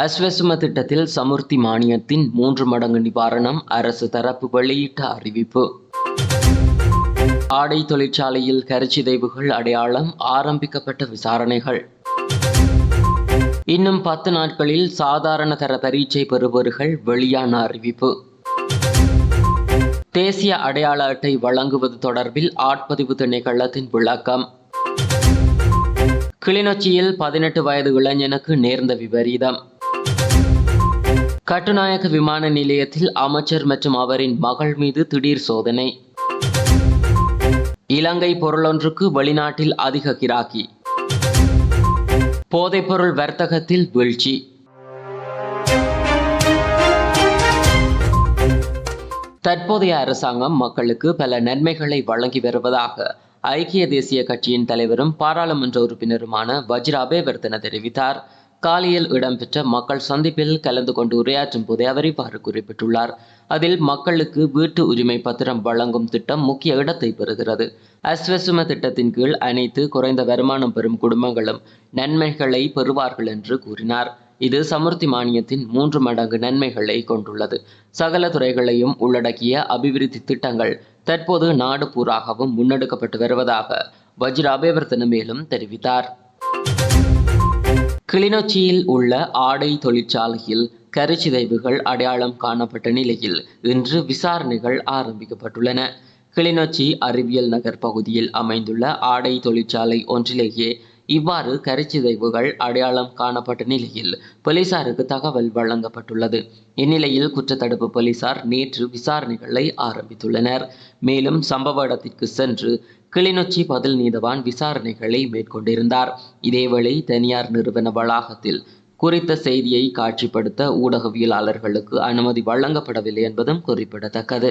அஸ்வசும திட்டத்தில் சமுர்த்தி மானியத்தின் மூன்று மடங்கு நிவாரணம் அரசு தரப்பு வெளியிட்ட அறிவிப்பு. ஆடை தொழிற்சாலையில் கருச்சிதைவுகள் அடையாளம் ஆரம்பிக்கப்பட்ட விசாரணைகள். இன்னும் பத்து நாட்களில் சாதாரண தர பரீட்சை பெறுபவர்கள் வெளியான அறிவிப்பு. தேசிய அடையாள அட்டை வழங்குவது தொடர்பில் ஆட்பதிவு திணைக்களத்தின் விளக்கம். கிளிநொச்சியில் பதினெட்டு வயது இளைஞனுக்கு நேர்ந்த விபரீதம். கட்டுநாயக்க விமான நிலையத்தில் அமைச்சர் மற்றும் அவரின் மகள் மீது திடீர் சோதனை. இலங்கை பொருளொன்றுக்கு வெளிநாட்டில் அதிக கிராக்கி. போதைப்பொருள் வர்த்தகத்தில் வீழ்ச்சி. தற்போதைய அரசாங்கம் மக்களுக்கு பல நன்மைகளை வழங்கி வருவதாக ஐக்கிய தேசிய கட்சியின் தலைவரும் பாராளுமன்ற உறுப்பினருமான வஜ்ராபே வர்த்தன தெரிவித்தார். காலியில் இடம்பெற்ற மக்கள் சந்திப்பில் கலந்து கொண்டு உரையாற்றும் போதே அவர் இவ்வாறு குறிப்பிட்டுள்ளார். அதில் மக்களுக்கு வீட்டு உரிமை பத்திரம் வழங்கும் திட்டம் முக்கிய இடத்தை பெறுகிறது. அஸ்வசும திட்டத்தின் கீழ் அனைத்து குறைந்த வருமானம் பெறும் குடும்பங்களும் நன்மைகளை பெறுவார்கள் என்று கூறினார். இது சமுர்த்தி மானியத்தின் மூன்று மடங்கு நன்மைகளை கொண்டுள்ளது. சகல துறைகளையும் உள்ளடக்கிய அபிவிருத்தி திட்டங்கள் தற்போது நாடு பூராகவும் முன்னெடுக்கப்பட்டு வருவதாக வஜ்ர அபேவர்த்தன மேலும் தெரிவித்தார். கிளிநொச்சியில் உள்ள ஆடை தொழிற்சாலையில் கருச்சிதைவுகள் அடையாளம் காணப்பட்ட நிலையில் இன்று விசாரணைகள் ஆரம்பிக்கப்பட்டுள்ளன. கிளிநொச்சி அறிவியல் நகர் பகுதியில் அமைந்துள்ள ஆடை தொழிற்சாலை ஒன்றிலேயே இவ்வாறு கருச்சிதைவுகள் அடையாளம் காணப்பட்ட நிலையில் போலீசாருக்கு தகவல் வழங்கப்பட்டுள்ளது. இந்நிலையில் குற்றத்தடுப்பு போலீசார் நேற்று விசாரணைகளை ஆரம்பித்துள்ளனர். மேலும் சம்பவ இடத்திற்கு சென்று கிளிநொச்சி பதில் நீதவான் விசாரணைகளை மேற்கொண்டிருந்தார். இதேவேளை தனியார் நிறுவன வளாகத்தில் குறித்த செய்தியை காட்சிப்படுத்த ஊடகவியலாளர்களுக்கு அனுமதி வழங்கப்படவில்லை என்பதும் குறிப்பிடத்தக்கது.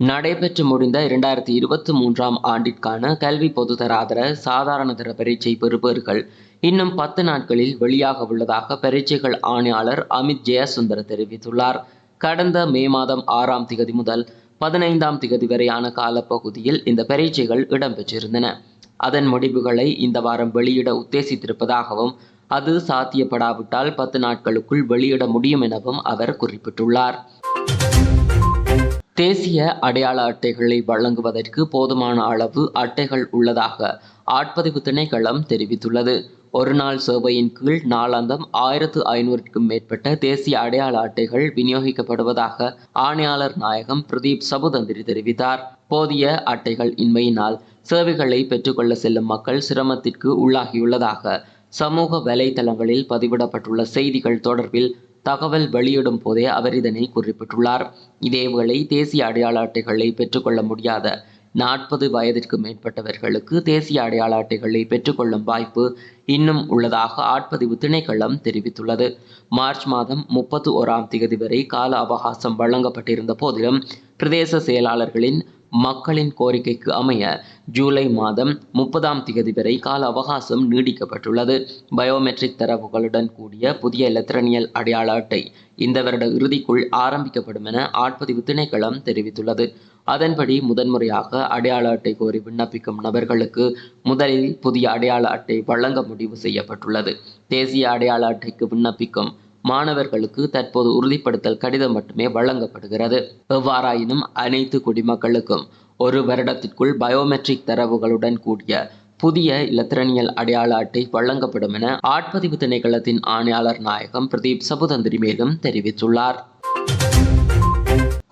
நடைபெற்று முடிந்த இரண்டாயிரத்தி இருபத்தி மூன்றாம் ஆண்டிற்கான கல்வி பொதுதராதர சாதாரண தர பரீட்சை பெறுபவர்கள் இன்னும் பத்து நாட்களில் வெளியாக உள்ளதாக பரீட்சைகள் ஆணையாளர் அமித் ஜெயசுந்தர் தெரிவித்துள்ளார். கடந்த மே மாதம் ஆறாம் திகதி முதல் பதினைந்தாம் திகதி வரையான காலப்பகுதியில் இந்த பரீட்சைகள் இடம்பெற்றிருந்தன. அதன் முடிவுகளை இந்த வாரம் வெளியிட உத்தேசித்திருப்பதாகவும் அது சாத்தியப்படாவிட்டால் பத்து நாட்களுக்குள் வெளியிட முடியும் எனவும் அவர் குறிப்பிட்டுள்ளார். தேசிய அடையாள அட்டைகளை வழங்குவதற்கு போதுமான அளவு அட்டைகள் உள்ளதாக ஆட்பதிவு திணைக்களம் தெரிவித்துள்ளது. ஒரு நாள் சேவையின் கீழ் நாளாந்தம் ஆயிரத்து ஐநூறுக்கும் மேற்பட்ட தேசிய அடையாள அட்டைகள் விநியோகிக்கப்படுவதாக ஆணையாளர் நாயகம் பிரதீப் சபுதந்திரி தெரிவித்தார். போதிய அட்டைகள் இன்மையினால் சேவைகளை பெற்றுக்கொள்ள செல்லும் மக்கள் சிரமத்திற்கு உள்ளாகியுள்ளதாக சமூக வலைதளங்களில் பதிவிடப்பட்டுள்ள செய்திகள் தொடர்பில் தகவல் வெளியிடும் போதே அவர் இதனை குறிப்பிட்டுள்ளார். இதேவேளை தேசிய அடையாள அட்டைகளை பெற்றுக்கொள்ள முடியாத நாற்பது வயதிற்கு மேற்பட்டவர்களுக்கு தேசிய அடையாள அட்டைகளை பெற்றுக்கொள்ளும் வாய்ப்பு இன்னும் உள்ளதாக ஆட்பதிவு திணைக்களம் தெரிவித்துள்ளது. மார்ச் மாதம் முப்பத்தி ஓராம் தேதி வரை கால அவகாசம் வழங்கப்பட்டிருந்த போதிலும் பிரதேச செயலாளர்களின் மக்களின் கோரிக்கைக்கு அமைய ஜூலை மாதம் முப்பதாம் தேதி வரை கால அவகாசம் நீடிக்கப்பட்டுள்ளது. பயோமெட்ரிக் தரவுகளுடன் கூடிய புதிய இலத்திரனியல் அடையாள அட்டை இந்த வருட இறுதிக்குள் ஆரம்பிக்கப்படும் என ஆட்பதிவு திணைக்களம் தெரிவித்துள்ளது. அதன்படி முதன்முறையாக அடையாள அட்டை கோரி விண்ணப்பிக்கும் நபர்களுக்கு முதலில் புதிய அடையாள அட்டை வழங்க முடிவு செய்யப்பட்டுள்ளது. தேசிய அடையாள அட்டைக்கு விண்ணப்பிக்கும் மாணவர்களுக்கு தற்போது உறுதிப்படுத்தல் கடிதம் மட்டுமே வழங்கப்படுகிறது. எவ்வாறாயினும் அனைத்து குடிமக்களுக்கும் ஒரு வருடத்திற்குள் பயோமெட்ரிக் தரவுகளுடன் கூடிய புதிய இலத்திரனியல் அடையாள அட்டை வழங்கப்படும் என ஆட்பதிவு திணைக்களத்தின் ஆணையாளர் நாயகம் பிரதீப் சபுதந்திரி மேலும் தெரிவித்துள்ளார்.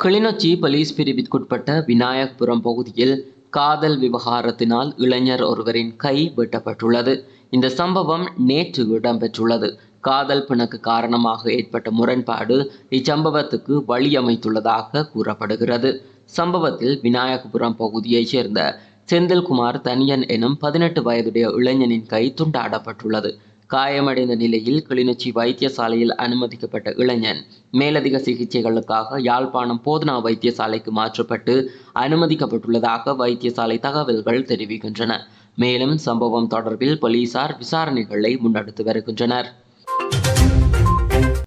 கிளிநொச்சி போலீஸ் பிரிவிற்குட்பட்ட விநாயகபுரம் பகுதியில் காதல் விவகாரத்தினால் இளைஞர் ஒருவரின் கை வெட்டப்பட்டுள்ளது. இந்த சம்பவம் நேற்று இடம்பெற்றுள்ளது. காதல் பிணக்கு காரணமாக ஏற்பட்ட முரண்பாடு இச்சம்பவத்துக்கு வழியமைத்துள்ளதாக கூறப்படுகிறது. சம்பவத்தில் விநாயகபுரம் பகுதியைச் சேர்ந்த செந்தில்குமார் தனியன் எனும் பதினெட்டு வயதுடைய இளைஞனின் கை துண்டாடப்பட்டுள்ளது. காயமடைந்த நிலையில் கிளிநொச்சி வைத்தியசாலையில் அனுமதிக்கப்பட்ட இளைஞன் மேலதிக சிகிச்சைகளுக்காக யாழ்ப்பாணம் போதனா வைத்தியசாலைக்கு மாற்றப்பட்டு அனுமதிக்கப்பட்டுள்ளதாக வைத்தியசாலை தகவல்கள் தெரிவிக்கின்றன. மேலும் சம்பவம் தொடர்பில் போலீசார் விசாரணைகளை முன்னெடுத்து வருகின்றனர்.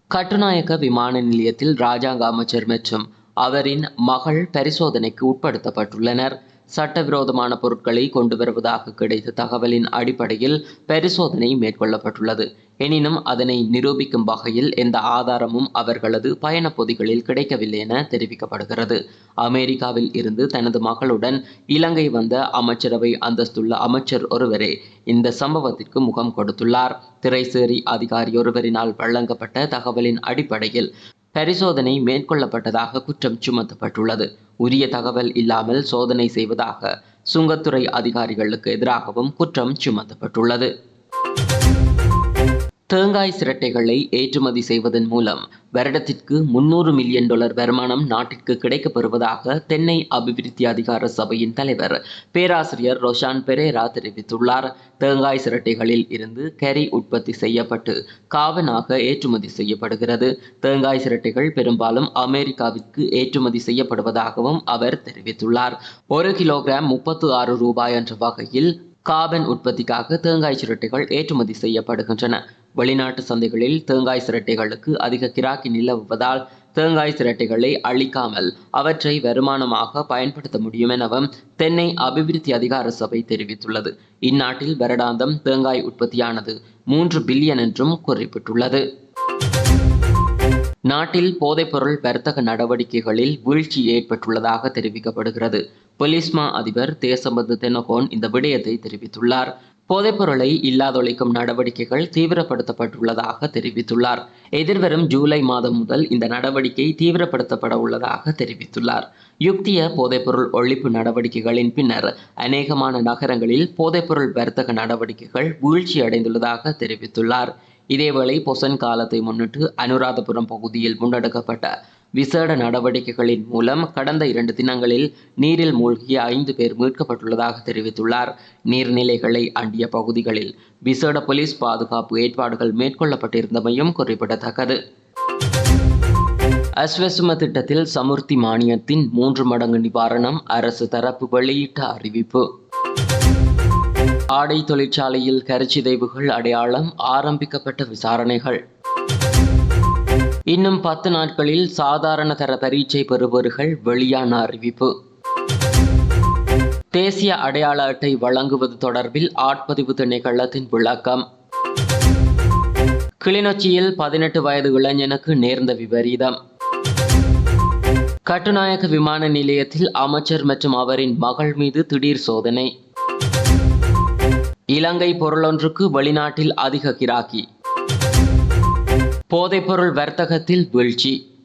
கட்டுநாயக்க விமான நிலையத்தில் ராஜாங்க அமைச்சர் மற்றும் அவரின் மகள் பரிசோதனைக்கு உட்படுத்தப்பட்டுள்ளனர். சட்டவிரோதமான பொருட்களை கொண்டு வருவதாக கிடைத்த தகவலின் அடிப்படையில் பரிசோதனை மேற்கொள்ளப்பட்டுள்ளது. எனினும் அதனை நிரூபிக்கும் வகையில் எந்த ஆதாரமும் அவர்களது பயணப் பொதிகளில் கிடைக்கவில்லை என தெரிவிக்கப்படுகிறது. அமெரிக்காவில் இருந்து தனது மகளுடன் இலங்கை வந்த அமைச்சரவை அந்தஸ்துள்ள அமைச்சர் ஒருவரே இந்த சம்பவத்திற்கு முகம் கொடுத்துள்ளார். திரைசேரி அதிகாரி ஒருவரினால் வழங்கப்பட்ட தகவலின் அடிப்படையில் பரிசோதனை மேற்கொள்ளப்பட்டதாக குற்றம் சுமத்தப்பட்டுள்ளது. உரிய தகவல் இல்லாமல் சோதனை செய்வதாக சுங்கத்துறை அதிகாரிகளுக்கு எதிராகவும் குற்றம் சுமத்தப்பட்டுள்ளது. தேங்காய் சிரட்டைகளை ஏற்றுமதி செய்வதன் மூலம் வருடத்திற்கு முன்னூறு மில்லியன் டாலர் வருமானம் நாட்டிற்கு கிடைக்கப்பெறுவதாக தென்னை அபிவிருத்தி அதிகார சபையின் தலைவர் பேராசிரியர் ரொஷான் பெரேரா தெரிவித்துள்ளார். தேங்காய் சிரட்டைகளில் இருந்து கரி உற்பத்தி செய்யப்பட்டு காவனாக ஏற்றுமதி செய்யப்படுகிறது. தேங்காய் சிரட்டைகள் பெரும்பாலும் அமெரிக்காவிற்கு ஏற்றுமதி செய்யப்படுவதாகவும் அவர் தெரிவித்துள்ளார். ஒரு கிலோகிராம் முப்பத்து ஆறு ரூபாய் என்ற வகையில் காபன் உற்பத்திக்காக தேங்காய் சிரட்டைகள் ஏற்றுமதி செய்யப்படுகின்றன. வெளிநாட்டு சந்தைகளில் தேங்காய் சிரட்டைகளுக்கு அதிக கிராக்கி நிலவுவதால் தேங்காய் சிரட்டைகளை அழிக்காமல் அவற்றை வருமானமாக பயன்படுத்த முடியும் எனவும் தென்னை அபிவிருத்தி அதிகார சபை தெரிவித்துள்ளது. இந்நாட்டில் வருடாந்தம் தேங்காய் உற்பத்தியானது மூன்று பில்லியன் என்றும் குறிப்பிட்டுள்ளது. நாட்டில் போதைப்பொருள் வர்த்தக நடவடிக்கைகளில் வீழ்ச்சி ஏற்பட்டுள்ளதாக தெரிவிக்கப்படுகிறது. பொலிஸ்மா அதிபர் தேசபந்து தெனகோன் இந்த விடயத்தை தெரிவித்துள்ளார். போதைப்பொருளை இல்லாதொழிக்கும் நடவடிக்கைகள் தீவிரப்படுத்தப்பட்டுள்ளதாக தெரிவித்துள்ளார். எதிர்வரும் ஜூலை மாதம் முதல் இந்த நடவடிக்கை தீவிரப்படுத்தப்பட உள்ளதாக தெரிவித்துள்ளார். யுக்திய போதைப்பொருள் ஒழிப்பு நடவடிக்கைகளின் பின்னர் அநேகமான நகரங்களில் போதைப்பொருள் வர்த்தக நடவடிக்கைகள் வீழ்ச்சி அடைந்துள்ளதாக தெரிவித்துள்ளார். இதேவேளை பொசன் காலத்தை முன்னிட்டு அனுராதபுரம் பகுதியில் முன்னெடுக்கப்பட்ட விசேட நடவடிக்கைகளின் மூலம் கடந்த இரண்டு தினங்களில் நீரில் மூழ்கிய ஐந்து பேர் மீட்கப்பட்டுள்ளதாக தெரிவித்துள்ளார். நீர்நிலைகளை அண்டிய பகுதிகளில் விசேட போலீஸ் பாதுகாப்பு ஏற்பாடுகள் மேற்கொள்ளப்பட்டிருந்தமையும் குறிப்பிடத்தக்கது. அஸ்வசும திட்டத்தில் சமுர்த்தி மானியத்தின் மூன்று மடங்கு நிவாரணம் அரசு தரப்பு வெளியிட்ட அறிவிப்பு. ஆடை தொழிற்சாலையில் கருச்சிதைவுகள் அடையாளம் ஆரம்பிக்கப்பட்ட விசாரணைகள். இன்னும் பத்து நாட்களில் சாதாரண தர பரீட்சை பெறுபவர்கள் வெளியான அறிவிப்பு. தேசிய அடையாள அட்டை வழங்குவது தொடர்பில் ஆட்பதிவு திணைக்களத்தின் விளக்கம். கிளிநொச்சியில் பதினெட்டு வயது இளைஞனுக்கு நேர்ந்த விபரீதம். கட்டுநாயக்க விமான நிலையத்தில் அமைச்சர் மற்றும் அவரின் மகள் மீது திடீர் சோதனை. இலங்கை பொருளொன்றுக்கு வெளிநாட்டில் அதிக கிராக்கி. போதைப்பொருள் வர்த்தகத்தில் வீழ்ச்சி.